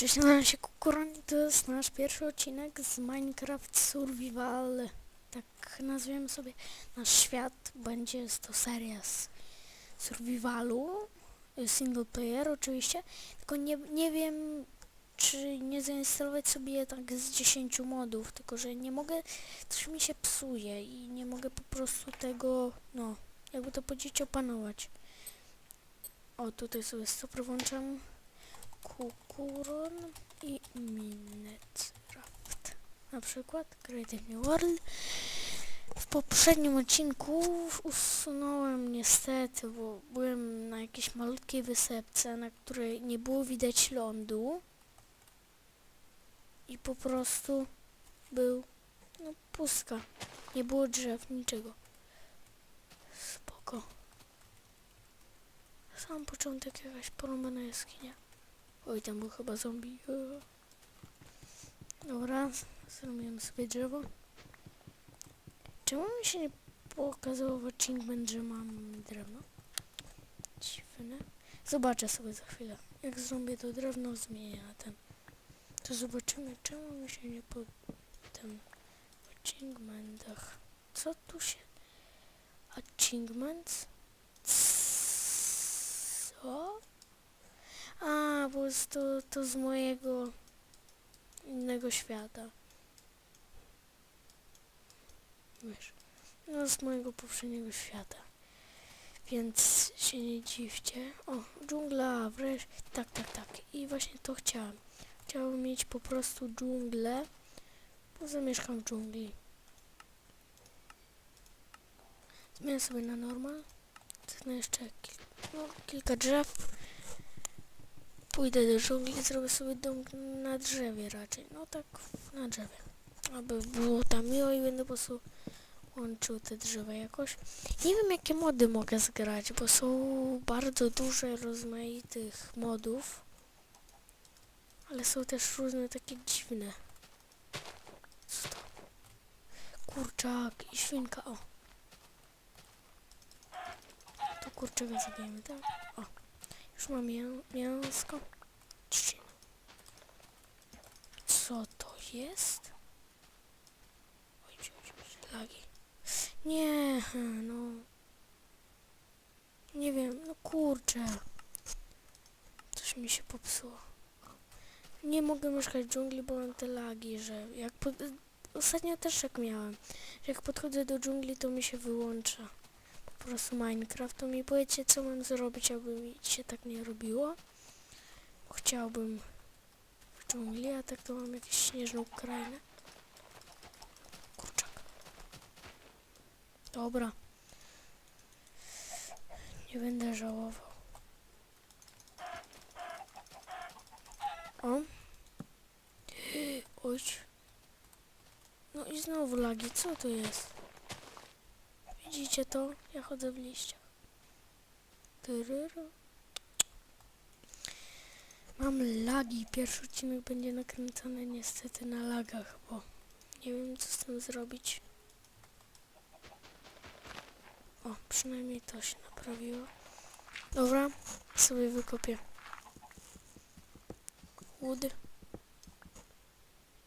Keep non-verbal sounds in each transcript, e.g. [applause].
Cześć, nazywam się Kukuron i to jest nasz pierwszy odcinek z Minecraft Survival. Tak nazwiemy sobie nasz świat. Będzie to seria z survivalu, y, single player oczywiście. Tylko nie, nie wiem, czy nie zainstalować sobie tak z 10 modów, tylko że nie mogę, coś mi się psuje i nie mogę po prostu tego, no, jakby to powiedzieć, opanować. O, tutaj sobie stopę włączam. Kukuron i Minecraft. Na przykład Creative New World. W poprzednim odcinku usunąłem niestety, bo byłem na jakiejś malutkiej wysepce, na której nie było widać lądu. I po prostu był no pustka. Nie było drzew, niczego. Spoko. Sam początek jakaś porąbana jaskinia. Oj, tam był chyba zombie. Dobra, zrobimy sobie drzewo. Czemu mi się nie pokazało w achievement, że mam drewno? Dziwne. Zobaczę sobie za chwilę. Jak zrobię to drewno, zmienię na ten. To zobaczymy, czemu mi się nie po tym achievementach. Co tu się... Achievements? Co? A, bo jest to, to z mojego innego świata. Wiesz, no z mojego poprzedniego świata. Więc się nie dziwcie. O, dżungla, wreszcie. Tak, tak, tak. I właśnie to chciałam. Chciałam mieć po prostu dżunglę, bo zamieszkam w dżungli. Zmienię sobie na normal. Zetnę jeszcze kil no, kilka drzew. Pójdę do dżungli zrobię sobie dom na drzewie raczej. No tak, na drzewie. Aby było tam miło i będę po prostu łączył te drzewa jakoś. Nie wiem jakie mody mogę zgrać, bo są bardzo duże rozmaitych modów. Ale są też różne takie dziwne. Co to? Kurczak i świnka, o. To kurczaka zabijemy, tak? O. Już mam mię mięsko. Co to jest? Oj, lagi. Nie, no. Nie wiem, no kurczę. Coś mi się popsuło. Nie mogę mieszkać w dżungli, bo mam te lagi, że jak pod... Ostatnio też tak miałem, jak podchodzę do dżungli, to mi się wyłącza po prostu Minecraft, to mi powiedzcie, co mam zrobić, aby mi się tak nie robiło. Chciałbym w dżungli, a tak to mam jakąś śnieżną krainę. Kurczak. Dobra. Nie będę żałował. O. Oj. No i znowu lagi, co to jest? Widzicie to? Ja chodzę w liściach. Mam lagi. Pierwszy odcinek będzie nakręcony niestety na lagach, bo nie wiem co z tym zrobić. O, przynajmniej to się naprawiło. Dobra, sobie wykopię. Wood.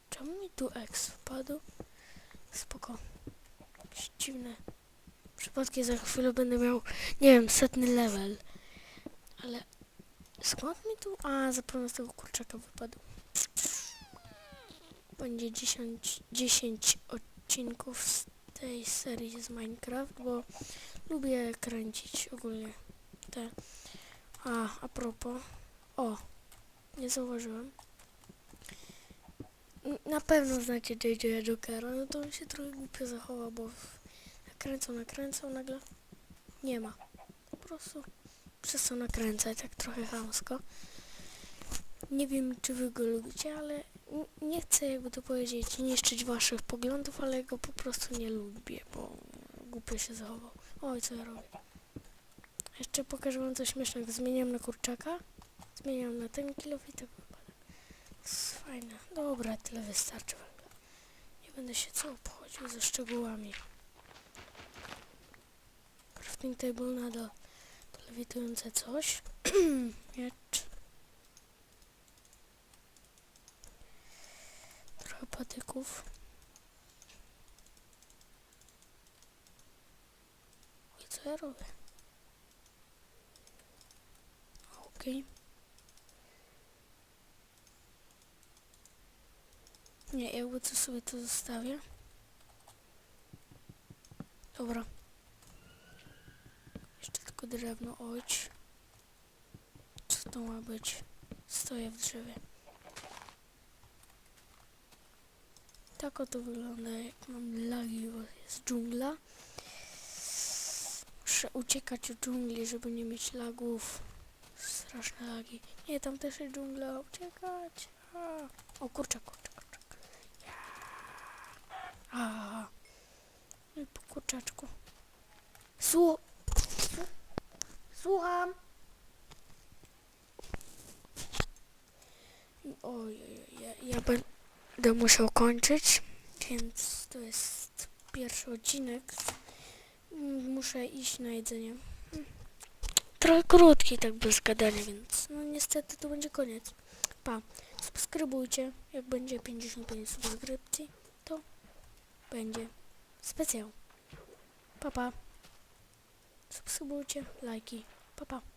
Czemu mi tu X wpadł? Spoko. Jakieś dziwne przypadki za chwilę będę miał, nie wiem, setny level. Skąd mi tu... A, zapewne z tego kurczaka wypadł. Będzie 10, 10 odcinków z tej serii z Minecraft, bo lubię kręcić ogólnie te... A, a propos... O, nie zauważyłem. Na pewno znacie JJ Jokera, no to on się trochę głupio zachował, bo nakręcał, nakręcał, nagle nie ma. Po prostu przestał nakręcać tak trochę chamsko. Nie wiem, czy wy go lubicie, ale nie chcę, jakby to powiedzieć, niszczyć waszych poglądów, ale go po prostu nie lubię, bo głupio się zachował. Oj, co ja robię? Jeszcze pokażę wam coś śmiesznego. Zmieniam na kurczaka, zmieniam na ten kilof i tak wypada. Fajne. Dobra, tyle wystarczy węgla. Nie będę się co obchodził ze szczegółami. Crafting table nadal lewitujące coś. [clears throat] Miecz. patyków. I co ja robię? Okej. Nie, jakby co sobie to zostawię. Dobra. Tylko drewno, ojcz. Co to ma być? Stoję w drzewie. Tak oto wygląda, jak mam lagi, bo jest dżungla. Muszę uciekać od dżungli, żeby nie mieć lagów. Straszne lagi. Nie, tam też jest dżungla, uciekać. A. O kurczę, kurczę, kurczę. A. No i po kurczaczku. Słu... Słucham. Oj, ja, ja będę musiał kończyć, więc to jest pierwszy odcinek. Muszę iść na jedzenie. Trochę krótki, tak bez gadania, więc no niestety to będzie koniec. Pa, subskrybujcie, jak będzie 55 subskrypcji, to będzie specjal. Pa, pa. Subskrybujcie, lajki. Pa, pa.